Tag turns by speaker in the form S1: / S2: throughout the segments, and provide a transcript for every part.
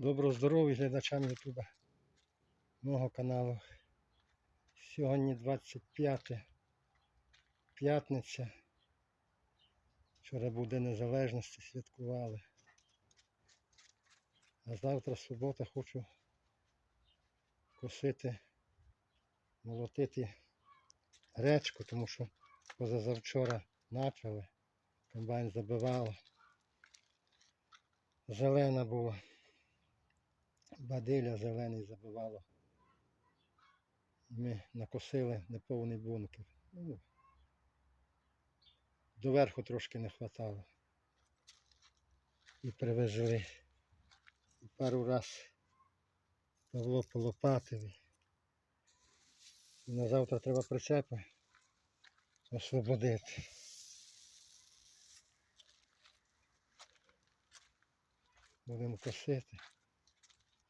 S1: Доброго здоров'я глядачам Ютуба мого каналу. Сьогодні 25 п'ятниця. Вчора був День Незалежності, святкували. А завтра субота хочу косити, молотити гречку, тому що позавчора почали, комбайн забивало. Зелена була. Бадиля зелений забивало. Ми накосили неповний бункер. Ну, доверху трошки не хватало. І привезли. І пару раз Павло полопатив. І на завтра треба прицепи освободити. Будемо косити.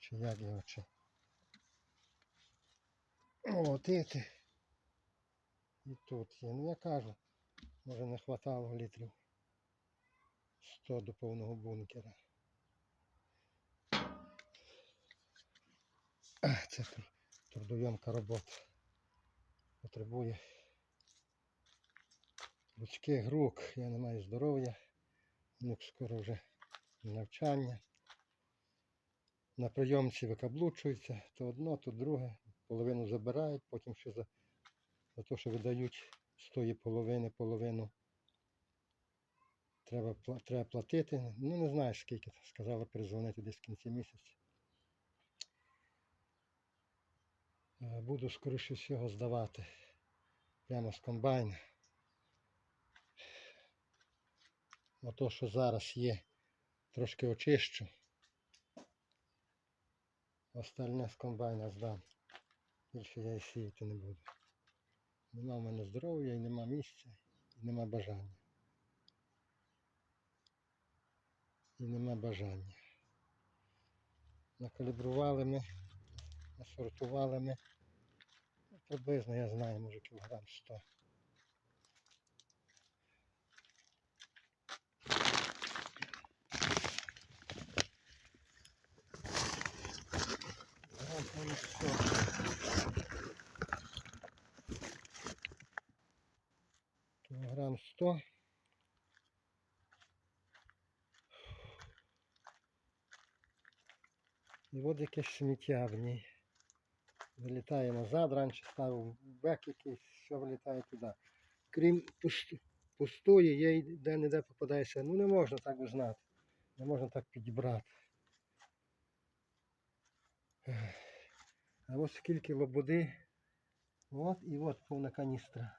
S1: Чи як його чи. Молотити. І тут є. Ну я кажу, може не хватало літрів 100 до повного бункера. А, це трудойомка робота. Потребує людських рук. Я не маю здоров'я. Внук скоро вже навчання. На прийомці викаблучуються, то одно, то друге. Половину забирають, потім ще за, за те, що видають з тої половини, половину треба, треба платити. Ну не знаю скільки. Сказали перезвонити десь в кінці місяця. Е, Буду скоріше всього здавати прямо з комбайна. Ото, що зараз є, трошки очищу. Остальне з комбайна здам. Більше я і сіяти не буду. Нема в мене здоров'я і нема місця, і нема бажання. І нема бажання. Накалібрували ми, насортували ми. Ну, Приблизно я знаю, може кілограм 100. Грам, ну, 100. Кілограм 100. І от якесь сміття в ній. Вилітає назад, раніше ставив бек якийсь, все вилітає туди. Крім пустої, є де-не-де попадається. Ну не можна так узнати. Не можна так підібрати. А ось скільки лободи. От і от повна каністра.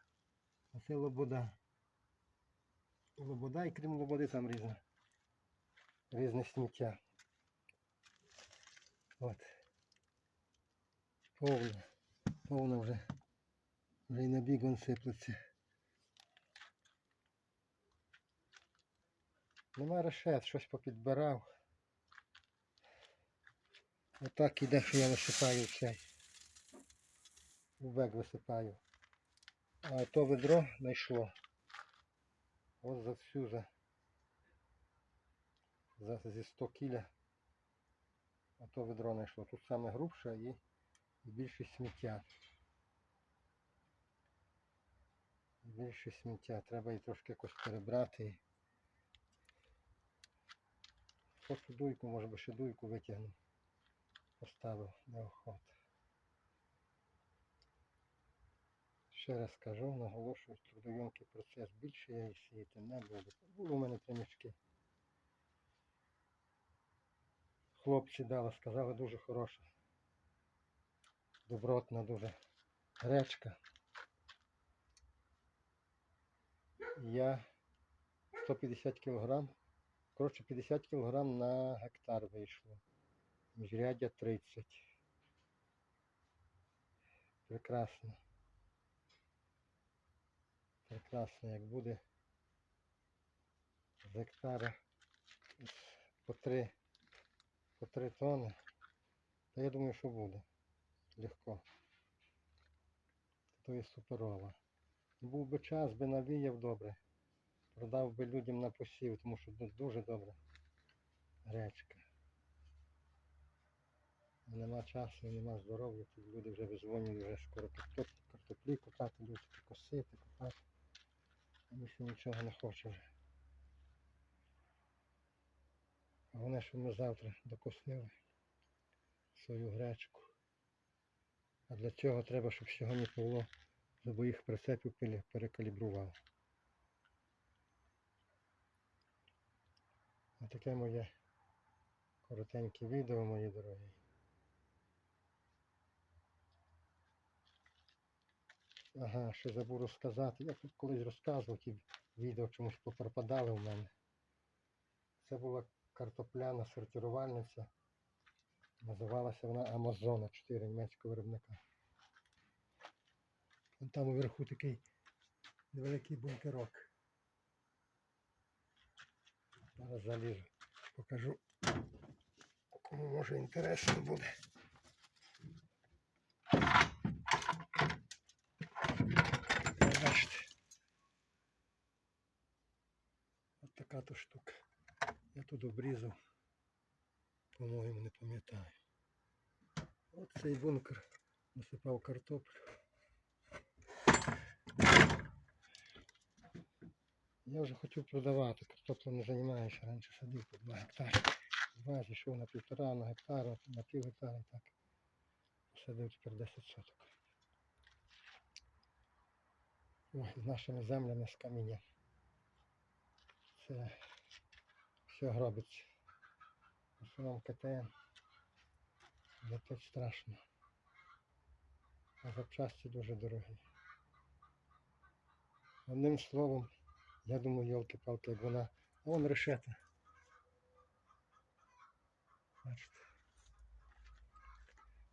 S1: Оце лобода. Лобода і крім лободи там різне. Різне сміття. От. Повна. Повна вже. Вже і на бігон сиплеться. Нема решет, щось попідбирав. Отак іде, що я висипаю цей. У бек висипаю. А то ведро знайшло. Ось за всю за, за зі 100 кіля. А то ведро знайшло. Тут саме грубше і, більше сміття. Більше сміття. Треба її трошки якось перебрати. Хочу дуйку, може би ще дуйку витягну. Поставив неохота. Ще раз кажу, наголошую, трудойомкий процес. Більше я і сіяти не буду. Були у мене три мішки. Хлопці дали, сказали, дуже хороша. Добротна дуже гречка. Я 150 кілограм. Коротше, 50 кілограм на гектар вийшло. Міжряддя 30. Прекрасно. Прекрасно, як буде з гектара по 3, по 3 тони. Та я думаю, що буде. Легко. То є суперова. Був би час, би навіяв добре. Продав би людям на посів, тому що ду- дуже добре. Гречка. Нема часу нема здоров'я, тут люди вже визвонюють, вже скоро картоп, картоплі копати, люди косити, копати. Ми ще нічого не хоче вже. Головне, щоб ми завтра докосили свою гречку. А для цього треба, щоб сьогодні Павло з обоїх прицепів перекалібрував. Отаке моє коротеньке відео, мої дорогі. Ага, ще забув розказати. Я тут колись розказував, ті відео чомусь попропадали в мене. Це була картопляна сортирувальниця. Називалася вона Амазона 4 німецького виробника. Вон там уверху такий невеликий бункерок. Зараз залізу, покажу. Кому може інтересно буде. Бачите. От така то штука. Я тут обрізав, по-моєму, не пам'ятаю. От цей бункер насипав картоплю. Я вже хотів продавати, картоплю не займаюся, раніше садив по 2 гектари. Два зійшов на півтора, на гектара, на пів гектара і так. Посадив тепер 10 соток. Ой, з нашими землями з каміння. Це все гробиться. В основному КТН. Летить страшно. А запчасті дуже дорогі. Одним словом, я думаю, йолки-палки, як вона. А вон решета. Бачите.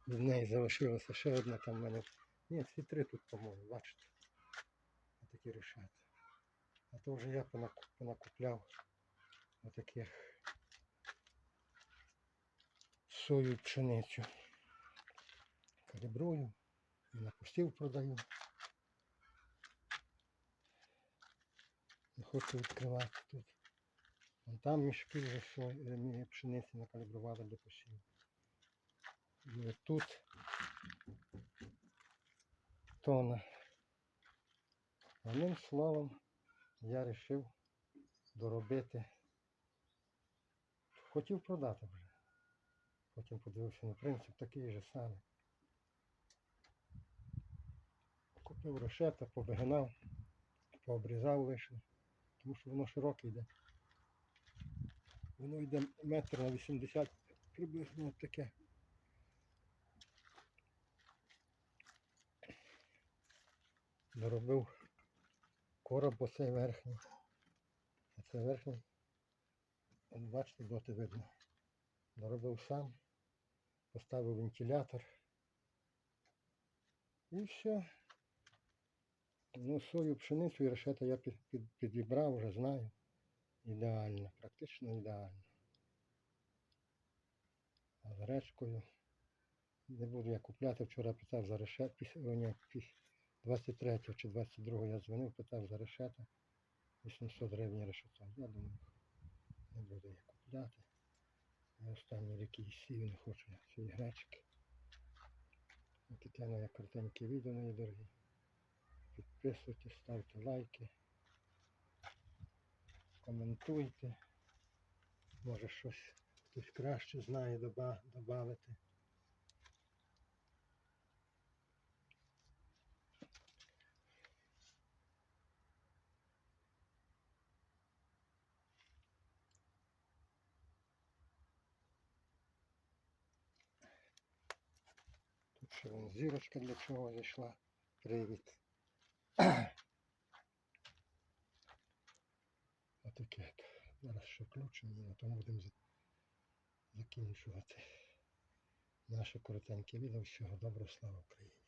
S1: Від неї залишилося ще одна там в мене. Ні, всі три тут, по-моєму, бачите. Отакі решета. А то вже я понакупляв отаких сою пшеницю. Калібрую і на пустів продаю. Не хочу відкривати тут. Вон там мішки вже сої, е, пшениці накалібрували для посіву. І тут тона. Одним словом, я вирішив доробити. Хотів продати вже. Потім подивився на принцип такий же самий. Купив решета, побигнав, пообрізав лише, тому що воно широке йде. Воно йде метр на 80 приблизно от таке. Доробив короб оцей верхній. Це верхній. Бачите, доти видно. Доробив сам, поставив вентилятор. І все. Ну, сою, пшеницю і решета я під, під, підібрав, вже знаю. Ідеально, практично ідеально. А з гречкою не буду я купляти. Вчора питав за решет, після, 23 чи 22 я дзвонив, питав за решета. 800 гривень решета. Я думаю, не буду я купляти. Я останні рік і сів, не хочу я цієї гречки. Таке моє коротеньке відео, мої дорогі. Підписуйтесь, ставте лайки, коментуйте. Може щось хтось краще знає додати. Тут вон зірочка для чого зайшла. Привід. Отаке. Зараз ще включимо і на тому будемо закінчувати наше коротеньке відео. Всього доброго, слава Україні!